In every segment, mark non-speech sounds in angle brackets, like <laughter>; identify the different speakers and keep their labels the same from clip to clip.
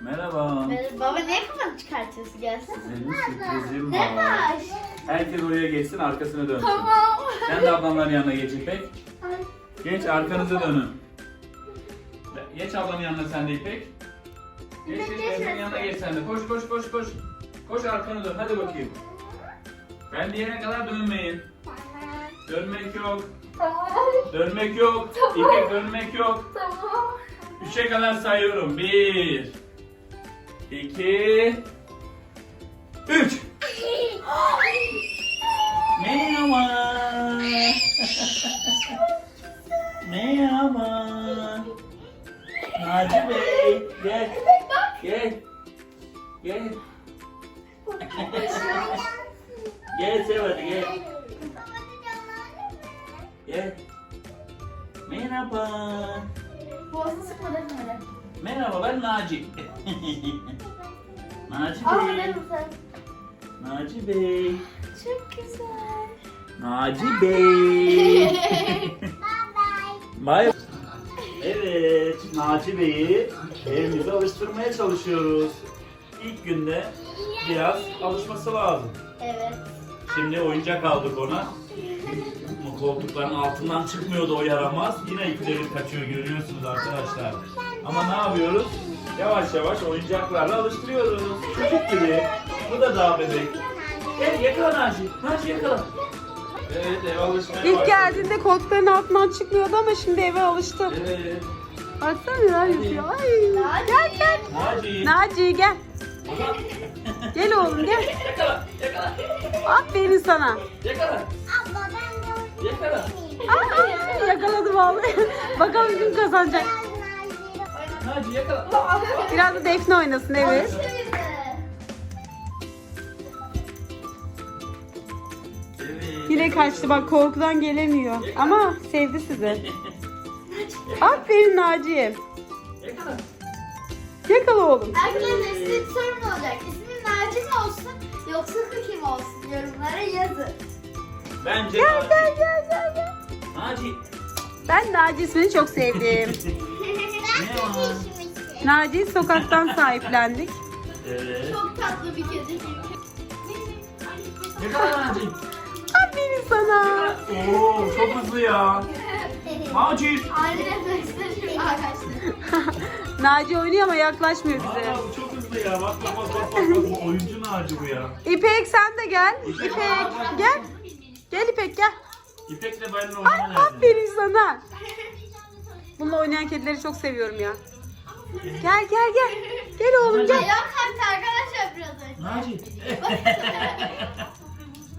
Speaker 1: Merhaba.
Speaker 2: Baba niye kafanı çıkartıyorsun gelsin?
Speaker 1: Senin sürprizim
Speaker 2: Ne
Speaker 1: var.
Speaker 2: var?
Speaker 1: Herkes oraya geçsin arkasını dönsün.
Speaker 2: Tamam.
Speaker 1: Sen de ablamların yanına geç İpek. Geç arkanızı dönün. Geç ablanın yanına sen de İpek. Geç geç
Speaker 2: geç
Speaker 1: Efe'nin
Speaker 2: sen.
Speaker 1: yanına geç sen de. Koş koş koş koş. Koş arkanı dön hadi bakayım. Ben diyene kadar dönmeyin. Dönmek yok. Dönmek yok. İpek dönmek yok.
Speaker 2: Tamam.
Speaker 1: Üçe kadar sayıyorum. Bir. İki, Üç. Merhaba. <laughs> Merhaba. Naci Bey. Gel. Gel. Gel. <laughs> Gel sev hadi gel. Gel. Merhaba.
Speaker 2: Boğazını sıkma.
Speaker 1: Merhaba ben Naci. <laughs> Naci Bey.
Speaker 2: verir misin?
Speaker 1: Naci Bey.
Speaker 2: Çok güzel.
Speaker 1: Naci Bey. Bay. <laughs> Evet, Naci Bey'i evimize alıştırmaya çalışıyoruz. İlk günde biraz alışması lazım.
Speaker 2: Evet.
Speaker 1: Şimdi oyuncak aldık ona. Bu koltukların altından çıkmıyordu o yaramaz. Yine ipleri kaçıyor görüyorsunuz arkadaşlar. Ama ne yapıyoruz? Yavaş yavaş oyuncaklarla alıştırıyoruz. Çocuk gibi. Bu da daha bebek. Gel yakala Naci. Naci yakala. Evet ev alışmaya
Speaker 3: İlk
Speaker 1: başladı.
Speaker 3: geldiğinde koltukların altından çıkmıyordu ama şimdi eve alıştı.
Speaker 1: Evet.
Speaker 3: Baksana neler yapıyor. Ay. Gel gel.
Speaker 1: Naci.
Speaker 3: Naci gel.
Speaker 1: Aha.
Speaker 3: Gel oğlum gel.
Speaker 1: Yakala. Yakala.
Speaker 3: Aferin sana.
Speaker 1: Yakala. Yakala.
Speaker 3: Aa, yakaladı vallahi. Bakalım kim kazanacak.
Speaker 1: Naci yakala.
Speaker 3: Biraz da Defne oynasın evet. Yine kaçtı bak korkudan gelemiyor. Ama sevdi sizi. Aferin Naci'ye.
Speaker 1: Yakala.
Speaker 3: Yakala oğlum.
Speaker 2: Arkadaşlar size bir sorum olacak. İsmin Naci mi olsun yoksa mi olsun? Yorumlara yazın.
Speaker 1: Bence
Speaker 3: Gel
Speaker 1: Naci.
Speaker 3: gel gel gel. gel.
Speaker 1: Naci.
Speaker 3: Ben Naci ismini çok sevdim. <laughs>
Speaker 1: Ne var?
Speaker 3: Naci'yi sokaktan sahiplendik.
Speaker 1: Evet.
Speaker 2: Çok tatlı bir kedi.
Speaker 1: Yakala Naci.
Speaker 3: Aferin sana.
Speaker 1: Oo çok hızlı ya. Naci.
Speaker 2: Şimdi arkadaşlar. <laughs>
Speaker 3: Naci oynuyor ama yaklaşmıyor bize.
Speaker 1: Aa, çok hızlı ya. Bak bak bak bak. bak. Bu oyuncu Naci bu ya.
Speaker 3: İpek sen de gel. İpek gel. Gel İpek gel.
Speaker 1: İpek'le benimle
Speaker 3: Ay
Speaker 1: oynama nerede?
Speaker 3: aferin sana. Bununla oynayan kedileri çok seviyorum ya. Gel gel gel. Gel oğlum gel.
Speaker 2: Ayağım kalktı arkadaşlar biraz önce.
Speaker 1: Naci. <laughs>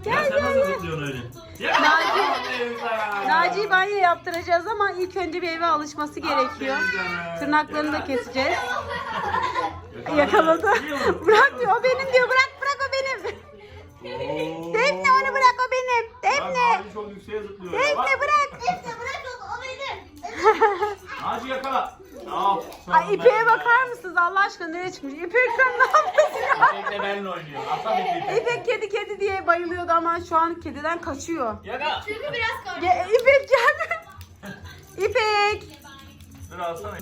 Speaker 3: Gel,
Speaker 1: ya sen
Speaker 3: gel,
Speaker 1: nasıl
Speaker 3: gel.
Speaker 1: öyle? Ya,
Speaker 3: Naci. Naci'yi banyo yaptıracağız ama ilk önce bir eve alışması gerekiyor.
Speaker 1: Aferin.
Speaker 3: Tırnaklarını da keseceğiz.
Speaker 1: Yakaladı.
Speaker 3: Yakaladı.
Speaker 1: Biliyor musun?
Speaker 3: Bırakmıyor o benim diyor. Bırak bırak o benim.
Speaker 1: Oo.
Speaker 3: Defne onu bırak o benim.
Speaker 1: Bak,
Speaker 3: Defne.
Speaker 1: Naci çok yükseğe zıplıyor. ya.
Speaker 3: Defne
Speaker 1: Bak.
Speaker 3: bırak.
Speaker 2: Neyse bırak onu o benim.
Speaker 1: Naci yakala. Al.
Speaker 3: Ay İpek'e bakar mısınız Allah aşkına nereye çıkmış? İpek sen ne yapıyorsun ya?
Speaker 1: İpek'le benimle oynuyor. İpek.
Speaker 3: İpek kedi kedi diye bayılıyordu ama şu an kediden kaçıyor.
Speaker 1: Yakala.
Speaker 2: Çünkü biraz korktum.
Speaker 3: Ge- İpek gel. İpek.
Speaker 1: Dur alsana.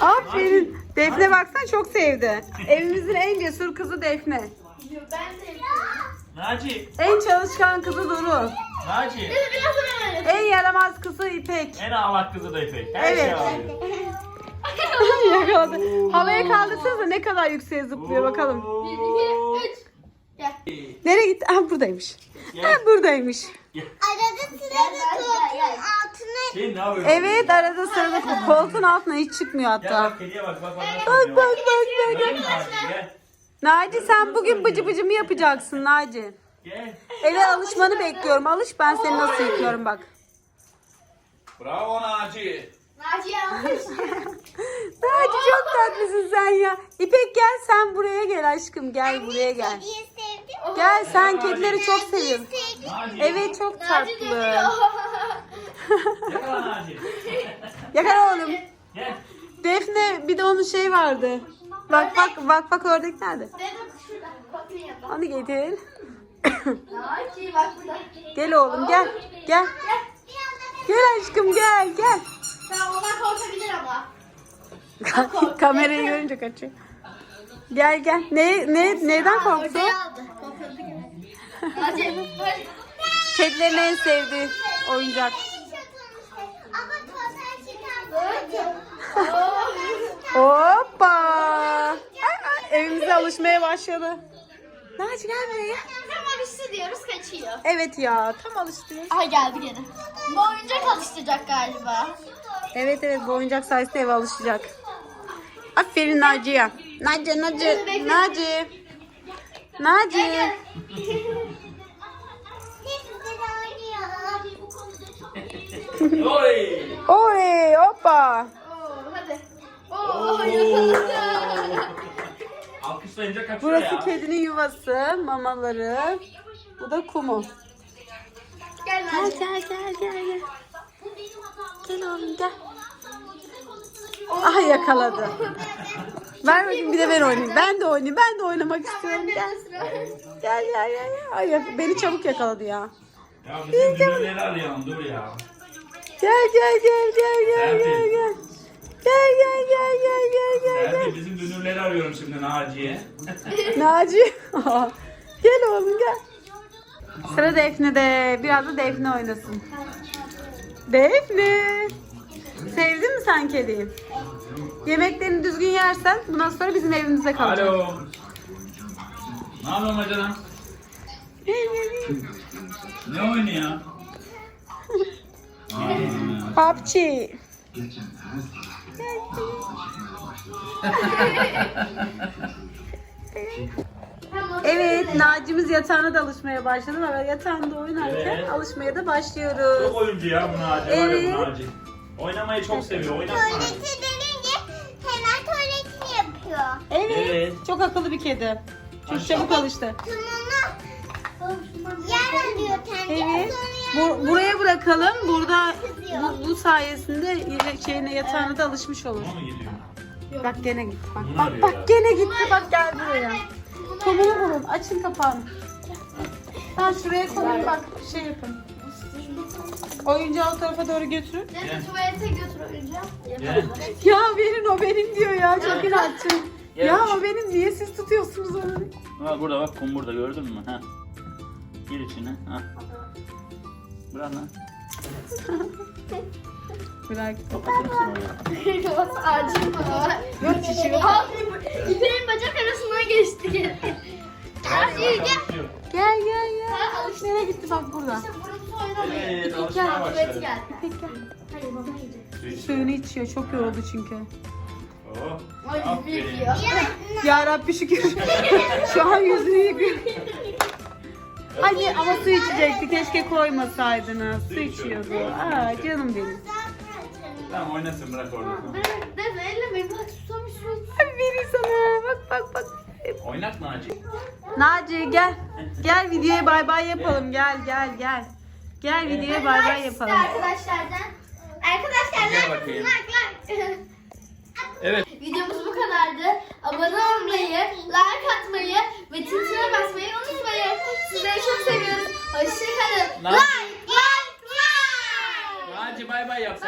Speaker 3: Aferin. Defne baksan çok sevdi. Evimizin en cesur kızı Defne.
Speaker 2: Ben de
Speaker 1: Naci.
Speaker 3: En çalışkan kızı Duru.
Speaker 1: Naci.
Speaker 2: Biraz
Speaker 3: En yaramaz kızı İpek.
Speaker 1: En ağlak kızı da İpek. Her
Speaker 3: Evet.
Speaker 1: şey ağlıyor.
Speaker 3: Yakaladı. Havaya kaldırsanıza ne kadar yükseğe zıplıyor bakalım.
Speaker 2: Bir, iki, üç. Gel.
Speaker 3: Nereye gitti? Ha buradaymış. Ha buradaymış.
Speaker 2: Arada sırada koltuğun altına.
Speaker 1: Şey ne yapıyorsun?
Speaker 3: Evet arada sırada koltuğun altına hiç çıkmıyor
Speaker 1: Gel
Speaker 3: hatta.
Speaker 1: bak kediye bak bak bak.
Speaker 3: Bak bak bak bak.
Speaker 1: Naci gel.
Speaker 3: Naci sen bugün bıcı bıcımı yapacaksın Naci.
Speaker 1: Gel.
Speaker 3: Eve alışmanı bekliyorum. Alış ben seni nasıl yıkıyorum bak.
Speaker 1: Bravo Naci.
Speaker 2: Naciye almış. <laughs>
Speaker 3: Naci çok tatlısın sen ya. İpek gel sen buraya gel aşkım. Gel buraya gel.
Speaker 2: Kediyi sevdim.
Speaker 3: Gel sen kedileri çok seviyorsun.
Speaker 1: Naci.
Speaker 3: Evet çok
Speaker 2: Naci
Speaker 3: tatlı.
Speaker 2: dönüyor. <laughs>
Speaker 1: Yakala Naci.
Speaker 3: Yakala oğlum.
Speaker 1: Gel.
Speaker 3: Defne bir de onun şey vardı. Bak bak bak bak ördek nerede?
Speaker 2: Dedim şurada. Koltuğun yanında.
Speaker 3: Onu getir.
Speaker 2: Naci bak burada.
Speaker 3: Gel oğlum gel. Gel.
Speaker 2: Gel.
Speaker 3: Aşkım gel gel.
Speaker 2: Tamam onlar korkabilir ama.
Speaker 3: Kamerayı görünce kaçıyor. Gel gel. Ne ne neyden korktu? Kedilerin en sevdiği oyuncak. Hoppa. Ay, ay, evimize alışmaya başladı. Naci gel buraya.
Speaker 2: Tam alıştı diyoruz kaçıyor.
Speaker 3: Evet ya tam alıştı.
Speaker 2: Aha geldi gene. Bu oyuncak alıştıracak galiba.
Speaker 3: Evet evet bu oyuncak sayesinde eve alışacak. Aferin Naci'ye. Naci Naci Naci. Naci.
Speaker 1: Oy! <laughs>
Speaker 3: Oley hoppa. Burası
Speaker 1: ya.
Speaker 3: kedinin yuvası, mamaları. Bu da kumu.
Speaker 2: Gel
Speaker 3: Gel gel gel gel gel. Gel oğlum gel. Aha yakaladı. Ver bakayım bir de ben oynayayım. Ben de oynayayım. Ben de oynamak istiyorum. Gel. Gel gel gel. gel. Ay, beni çabuk yakaladı ya.
Speaker 1: Ya bizim dünürleri arayalım dur ya.
Speaker 3: Gel gel gel gel gel gel gel. Gel gel gel gel gel gel gel.
Speaker 1: Serpil bizim dünürleri arıyorum şimdi Naciye. <laughs>
Speaker 3: Naci. <laughs> gel oğlum gel. Sıra Defne'de. Biraz da Defne oynasın. Defne. Sevdin mi sen kediyi? Yemeklerini düzgün yersen bundan sonra bizim evimizde kalacak.
Speaker 1: Alo. Ne yapıyorsun bacana? Ne oynuyor? <laughs> Aa,
Speaker 3: PUBG. Evet, Naci'miz yatağına da alışmaya başladı ve yatağında oynarken
Speaker 1: Evet.
Speaker 3: alışmaya da başlıyoruz.
Speaker 1: Çok oyuncu ya bu Naci. Var ya
Speaker 3: Evet.
Speaker 1: bu Naci. Oynamayı çok seviyor. Oynatma.
Speaker 4: Tuvaleti denince hemen tuvaletini yapıyor.
Speaker 3: Evet,
Speaker 1: Evet.
Speaker 3: çok akıllı bir kedi. Çok
Speaker 1: Aşağı.
Speaker 3: çabuk alıştı.
Speaker 4: Sonra yer alıyor kendini
Speaker 3: Evet.
Speaker 4: sonra
Speaker 3: Bu, buraya bırakalım. Burada bu, bu sayesinde yine şeyine yatağına da alışmış olur.
Speaker 1: Ona mı gidiyor?
Speaker 3: Bak gene gitti. Bak bak, bak gene gitti. Bak gel buraya. Kumunu bulun. Açın kapağını. Ben şuraya koyayım bak şey yapın. Oyuncağı o tarafa doğru götürün.
Speaker 2: Neyse tuvalete götür oyuncağı.
Speaker 1: Gel.
Speaker 3: Ya verin o benim diyor ya. Çok inatçı.
Speaker 1: Gel.
Speaker 3: Ya o benim diye siz tutuyorsunuz onu.
Speaker 1: Ha, burada bak kum burada gördün mü? Ha. Gir içine. Ha. Bırak lan.
Speaker 3: Bırak.
Speaker 2: Mi var?
Speaker 3: Yok çişi yok.
Speaker 2: Abi İpek'in bacak arasından geçti. Gel.
Speaker 1: Yok.
Speaker 3: Gel gel gel.
Speaker 2: Ha, alıştı.
Speaker 3: Nereye gitti bak burada.
Speaker 2: İşte burası oynamıyor.
Speaker 1: Evet,
Speaker 2: İpek
Speaker 1: alışmaya
Speaker 2: gel
Speaker 1: başladı.
Speaker 2: tuvaleti gel.
Speaker 3: İpek gel.
Speaker 2: Hayır baba yiyecek.
Speaker 1: Su iç.
Speaker 3: Suyunu içiyor. Çok yoruldu çünkü.
Speaker 1: Oh.
Speaker 2: Ay yıkıyor.
Speaker 3: Ya Rabbi şükür. <laughs> Şu an yüzünü yıkıyor. <laughs> Hadi ama su içecekti. Keşke koymasaydınız. Su içiyordu. Aa canım benim.
Speaker 1: Tamam oynasın bırak orada.
Speaker 2: Defne ellemeyin bak susamış su.
Speaker 3: Ay vereyim sana. Bak bak bak.
Speaker 1: Oynat Naci.
Speaker 3: Naci gel. Gel videoya bay bay yapalım. Gel gel gel. Gel videoya bay bay yapalım.
Speaker 2: Arkadaşlardan. Arkadaşlar like like like.
Speaker 1: Evet.
Speaker 2: Videomuz bu kadardı. Naj, Naj, Naj, Naj, Naj,